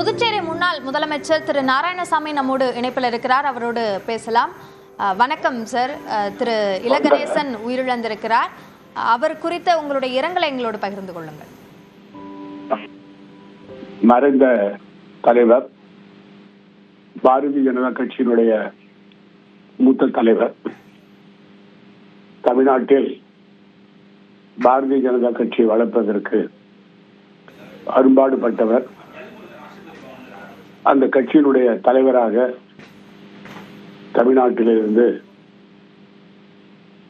புதுச்சேரி முன்னாள் முதலமைச்சர் திரு நாராயணசாமி நம்மோடு இணைப்பில் இருக்கிறார். அவரோடு பேசலாம். வணக்கம் சார். திரு இலகணேசன் உயிரிழந்திருக்கிறார். அவர் குறித்த உங்களுடைய இரங்கலை எங்களோடு பகிர்ந்து கொள்ளுங்கள். மறைந்த தலைவர் பாரதிய ஜனதா கட்சியினுடைய மூத்த தலைவர் தமிழ்நாட்டில் பாரதிய ஜனதா கட்சியை வளர்ப்பதற்கு அரும்பாடுபட்டவர் அந்த கட்சியினுடைய தலைவராக தமிழ்நாட்டிலிருந்து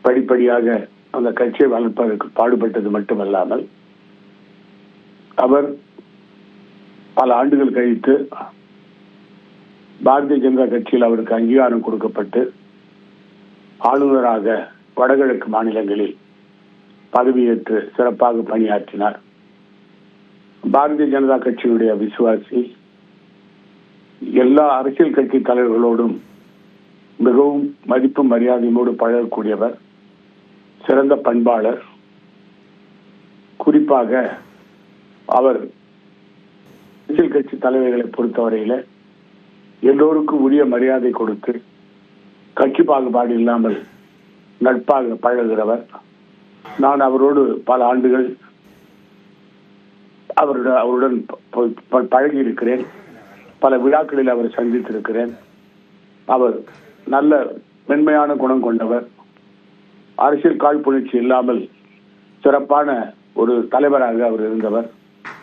படிப்படியாக அந்த கட்சியை வளர்ப்பதற்கு பாடுபட்டது மட்டுமல்லாமல் அவர் பல ஆண்டுகள் கழித்து பாரதிய ஜனதா கட்சியில் அவருக்கு அங்கீகாரம் கொடுக்கப்பட்டு ஆளுநராக வடகிழக்கு மாநிலங்களில் பதவியேற்று சிறப்பாக பணியாற்றினார். பாரதிய ஜனதா கட்சியினுடைய விசுவாசி எல்லா அரசியல் கட்சி தலைவர்களோடும் மிகவும் மதிப்பு மரியாதையோடு பழகக்கூடியவர் சிறந்த பண்பாளர். குறிப்பாக அவர் அரசியல் கட்சி தலைவர்களை பொறுத்தவரையில் எல்லோருக்கும் உரிய மரியாதை கொடுத்து கட்சி பாகுபாடு இல்லாமல் நட்பாக பழகிறவர் நான் அவரோடு பல ஆண்டுகள் அவருடன் அவருடன் ப- ப- பழகி இருக்கிறேன் பல விழாக்களில் அவரை சந்தித்திருக்கிறேன். அவர் நல்ல மென்மையான குணம் கொண்டவர். அரசியல் காழ்ப்புணர்ச்சி இல்லாமல் சிறப்பான ஒரு தலைவராக அவர் இருந்தவர்.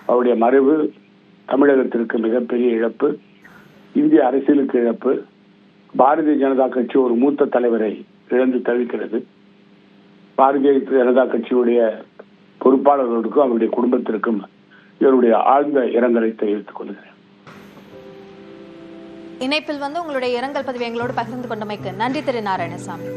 அவருடைய மறைவு தமிழகத்திற்கு மிகப்பெரிய இழப்பு இந்திய அரசியலுக்கு இழப்பு பாரதிய ஜனதா கட்சி ஒரு மூத்த தலைவரை இழந்து தவிக்கிறது. பாரதிய ஜனதா கட்சியுடைய பொறுப்பாளர்களுக்கும் அவருடைய குடும்பத்திற்கும் இவருடைய ஆழ்ந்த இரங்கலை தெரிவித்துக் கொள்கிறேன். இணைப்பில் வந்து உங்களுடைய இரங்கல் பதிவு எங்களோடு பகிர்ந்து கொண்டமைக்கு நன்றி திரு நாராயணசாமி.